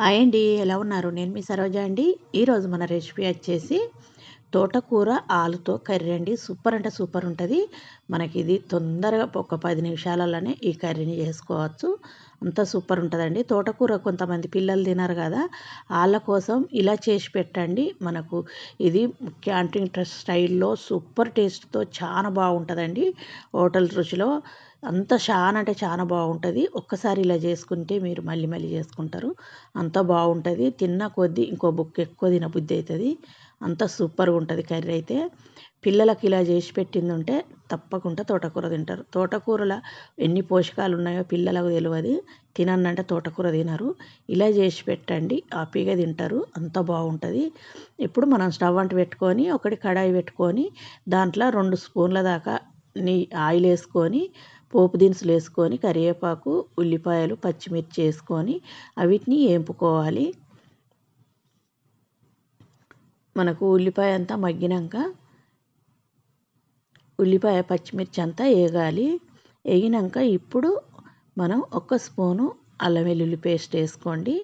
Hi అండి ఎలా ఉన్నారు? నేను మీ సరోజ అండి. ఈరోజు మన రెసిపీ వచ్చేసి తోటకూర ఆలుతో కర్రీ అండి. సూపర్ అంటే సూపర్ ఉంటుంది. మనకి ఇది తొందరగా ఒక పది నిమిషాలలోనే ఈ కర్రీని చేసుకోవచ్చు. అంత సూపర్ ఉంటుందండి. తోటకూర కొంతమంది పిల్లలు తినరు కదా వాళ్ళ కోసం ఇలా చేసి పెట్టండి. మనకు ఇది క్యాంటీన్ స్టైల్లో సూపర్ టేస్ట్తో చాలా బాగుంటుందండి. హోటల్ రుచిలో అంత చాలా అంటే చాలా బాగుంటుంది. ఒక్కసారి ఇలా చేసుకుంటే మీరు మళ్ళీ మళ్ళీ చేసుకుంటారు. అంత బాగుంటుంది. తిన్న కొద్దీ ఇంకో బుక్ ఎక్కువ తినబుద్ధి అవుతుంది అంత సూపర్గా ఉంటుంది కర్రీ అయితే. పిల్లలకి ఇలా చేసి పెట్టింది ఉంటే తప్పకుండా తోటకూర తింటారు. తోటకూరలో ఎన్ని పోషకాలు ఉన్నాయో పిల్లలకు తెలియదు తినంటే తోటకూర తినరు. ఇలా చేసి పెట్టండి. హ్యాపీగా తింటారు. అంత బాగుంటుంది. ఇప్పుడు మనం స్టవ్ అంట పెట్టుకొని ఒకటి కడాయి పెట్టుకొని దాంట్లో రెండు స్పూన్ల దాకా నీ ఆయిల్ వేసుకొని పోపు దినుసులు వేసుకొని కరివేపాకు ఉల్లిపాయలు పచ్చిమిర్చి వేసుకొని అవిటిని వేంపుకోవాలి మనకు ఉల్లిపాయ అంతా మగ్గినాక ఉల్లిపాయ పచ్చిమిర్చి అంతా వేగాలి. వేగినాక ఇప్పుడు మనం ఒక స్పూను అల్లం వెల్లుల్లి పేస్ట్ వేసుకోండి.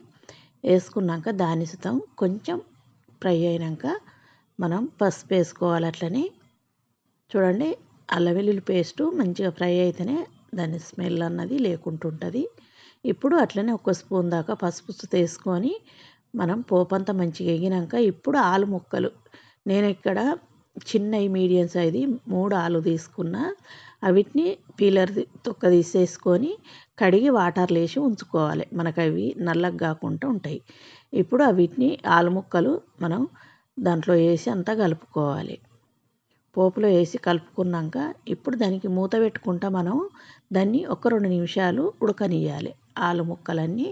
వేసుకున్నాక దాని సుతం కొంచెం ఫ్రై అయినాక మనం పసుపు వేసుకోవాలి అట్లనే. చూడండి అల్లం వెల్లుల్లి పేస్టు మంచిగా ఫ్రై అయితేనే దాని స్మెల్ అన్నది లేకుంటుంటుంది. ఇప్పుడు అట్లనే ఒక స్పూన్ దాకా పసుపు తీసుకొని మనం పోపంతా మంచిగా ఎగినాక ఇప్పుడు ఆలు ముక్కలు. నేను ఇక్కడ చిన్న మీడియం సైజు మూడు ఆలు తీసుకున్న. అవిటిని పీలర్ తొక్క తీసేసుకొని కడిగి వాటర్లు వేసి ఉంచుకోవాలి. మనకు అవి నల్లగా కాకుండా ఉంటాయి. ఇప్పుడు అవిటిని ఆలు ముక్కలు మనం దాంట్లో వేసి అంతా కలుపుకోవాలి. పోపులో వేసి కలుపుకున్నాక ఇప్పుడు దానికి మూత పెట్టుకుంటా మనం దాన్ని ఒక రెండు నిమిషాలు ఉడకనియాలి ఆలు ముక్కలన్నీ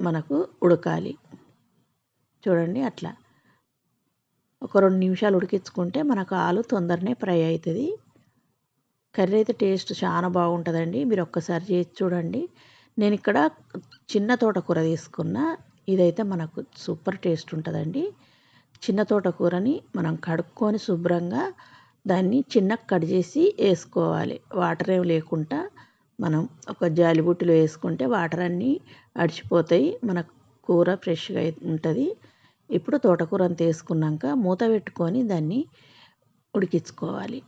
మనకు ఉడకాలి. చూడండి అట్లా. ఒక రెండు నిమిషాలు ఉడికించుకుంటే మనకు ఆలు తొందరనే ఫ్రై అవుతుంది. కర్రీ అయితే టేస్ట్ చాలా బాగుంటుందండి. మీరు ఒక్కసారి చేసి చూడండి. నేను ఇక్కడ చిన్న తోటకూర తీసుకున్న. ఇదైతే మనకు సూపర్ టేస్ట్ ఉంటుందండి. చిన్న తోటకూరని మనం కడుక్కొని శుభ్రంగా దాన్ని చిన్నగా కట్ చేసి వేసుకోవాలి. వాటర్ ఏమి లేకుండా మనం ఒక జాలిబుట్టిలో వేసుకుంటే వాటర్ అన్నీ అడిచిపోతాయి. మన కూర ఫ్రెష్గా ఉంటుంది. ఇప్పుడు తోటకూర అంత వేసుకున్నాక మూత పెట్టుకొని దాన్ని ఉడికించుకోవాలి.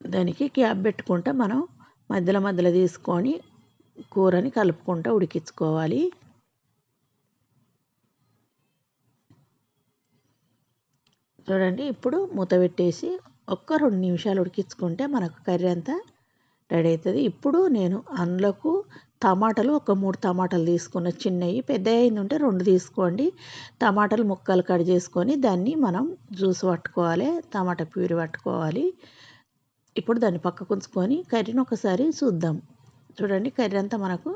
దానికి క్యాప్ పెట్టుకుంటా మనం మధ్యలో మధ్యలో తీసుకొని కూరని కలుపుకుంటూ ఉడికించుకోవాలి. చూడండి ఇప్పుడు మూత పెట్టేసి ఒక్క రెండు నిమిషాలు ఉడికించుకుంటే మనకు కర్రీ అంతా రెడీ అవుతుంది. ఇప్పుడు నేను అందులోకు టమాటాలు ఒక మూడు టమాటాలు తీసుకున్న చిన్నవి పెద్ద అయింది ఉంటే రెండు తీసుకోండి. టమాటాలు ముక్కలు కట్ చేసుకొని దాన్ని మనం జ్యూస్ పట్టుకోవాలి టమాటా ప్యూరి పట్టుకోవాలి. ఇప్పుడు దాన్ని పక్కకు ఉంచుకొని కర్రీని ఒకసారి చూద్దాం. చూడండి కర్రీ అంతా మనకు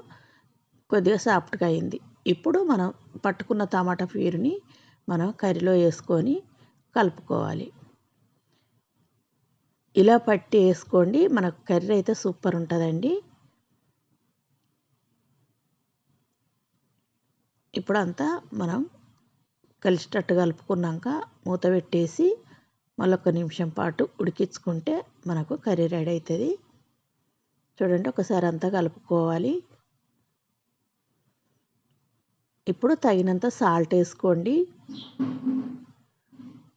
కొద్దిగా సాఫ్ట్గా అయింది. ఇప్పుడు మనం పట్టుకున్న టమాటా ప్యూరిని మనం కర్రీలో వేసుకొని కలుపుకోవాలి. ఇలా పట్టి వేసుకోండి. మనకు కర్రీ అయితే సూపర్ ఉంటుందండి. ఇప్పుడు అంతా మనం కలిసేటట్టు కలుపుకున్నాక మూత పెట్టేసి మళ్ళొక నిమిషం పాటు ఉడికించుకుంటే మనకు కర్రీ రెడీ అవుతుంది. చూడండి ఒకసారి అంతా కలుపుకోవాలి. ఇప్పుడు తగినంత సాల్ట్ వేసుకోండి.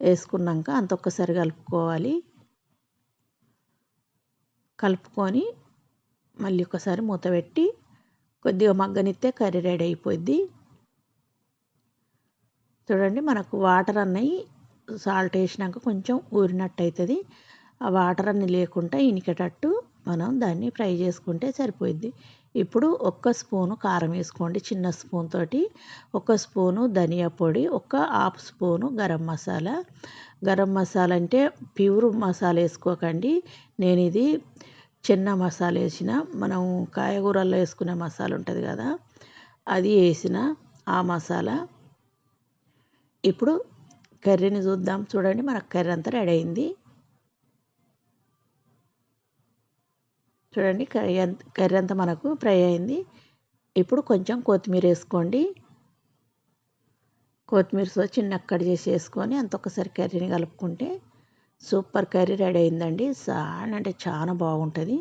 వేసుకున్నాక అంత ఒక్కసారి కలుపుకోవాలి. కలుపుకొని మళ్ళీ ఒకసారి మూత పెట్టి కొద్దిగా మగ్గనిస్తే కర్రీ రెడీ అయిపోద్ది. చూడండి మనకు వాటర్ అన్నవి సాల్ట్ వేసినాక కొంచెం ఊరినట్టు అవుతుంది ఆ వాటర్ అన్ని లేకుండా ఇనికేటట్టు మనం దాన్ని ఫ్రై చేసుకుంటే సరిపోద్ది ఇప్పుడు ఒక్క స్పూను కారం వేసుకోండి చిన్న స్పూన్ తోటి. ఒక స్పూను ధనియా పొడి ఒక హాఫ్ స్పూను గరం మసాలా. గరం మసాలా అంటే ప్యూర్ మసాలా వేసుకోకండి. నేను ఇది చిన్న మసాలా వేసిన మనం కాయగూరల్లో వేసుకునే మసాలా ఉంటుంది కదా అది వేసిన ఆ మసాలా. ఇప్పుడు కర్రీని చూద్దాం. చూడండి మనకు కర్రీ అంతా రెడీ అయింది. చూడండి కర్రీ కర్రీ అంతా మనకు ఫ్రై అయింది. ఇప్పుడు కొంచెం కొత్తిమీర వేసుకోండి. కొత్తిమీర చిన్న కట్ చేసి వేసుకొని అంత ఒకసారి కర్రీని కలుపుకుంటే సూపర్ కర్రీ రెడీ అయిందండి. చాలా అంటే చాలా బాగుంటుంది.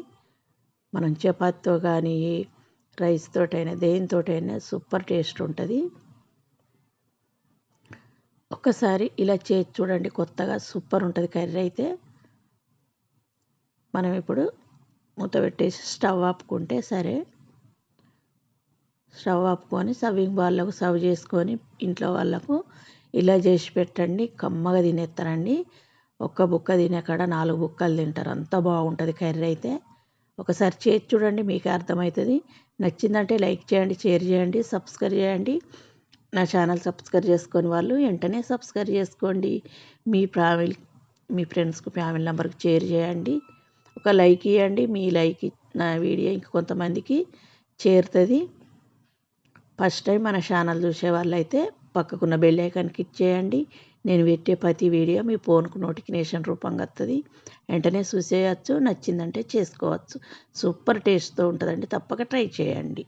మనం చపాతీతో కానీ రైస్ తోటైనా దేనితోటైనా సూపర్ టేస్ట్ ఉంటుంది. ఒక్కసారి ఇలా చేసి చూడండి కొత్తగా సూపర్ ఉంటుంది కర్రీ అయితే. మనం ఇప్పుడు మూత పెట్టేసి స్టవ్ ఆపుకుంటే సరే. స్టవ్ ఆపుకొని సర్వింగ్ వాళ్ళకు సర్వ్ చేసుకొని ఇంట్లో వాళ్ళకు ఇలా చేసి పెట్టండి. కమ్మగా తినేస్తారండి. ఒక్క బుక్క తినే కాడ నాలుగు బుక్కలు తింటారు. అంత బాగుంటుంది కర్రీ అయితే. ఒకసారి చేసి చూడండి మీకు అర్థమవుతుంది. నచ్చిందంటే లైక్ చేయండి షేర్ చేయండి సబ్స్క్రైబ్ చేయండి. నా ఛానల్ సబ్స్క్రైబ్ చేసుకొని వాళ్ళు వెంటనే సబ్స్క్రైబ్ చేసుకోండి. మీ ఫ్యామిలీ మీ ఫ్రెండ్స్కి ఫ్యామిలీ నెంబర్కి షేర్ చేయండి. ఒక లైక్ ఇవ్వండి మీ లైక్ నా వీడియో ఇంకొంతమందికి చేరుతుంది. ఫస్ట్ టైం మన ఛానల్ చూసే వాళ్ళైతే పక్కకున్న బెల్ ఐకాన్ క్లిక్ చేయండి. నేను పెట్టే ప్రతి వీడియో మీ ఫోన్కు నోటిఫికేషన్ రూపంగా వస్తుంది వెంటనే చూసేయచ్చు నచ్చిందంటే చేసుకోవచ్చు. సూపర్ టేస్ట్తో ఉంటుందండి. తప్పక ట్రై చేయండి.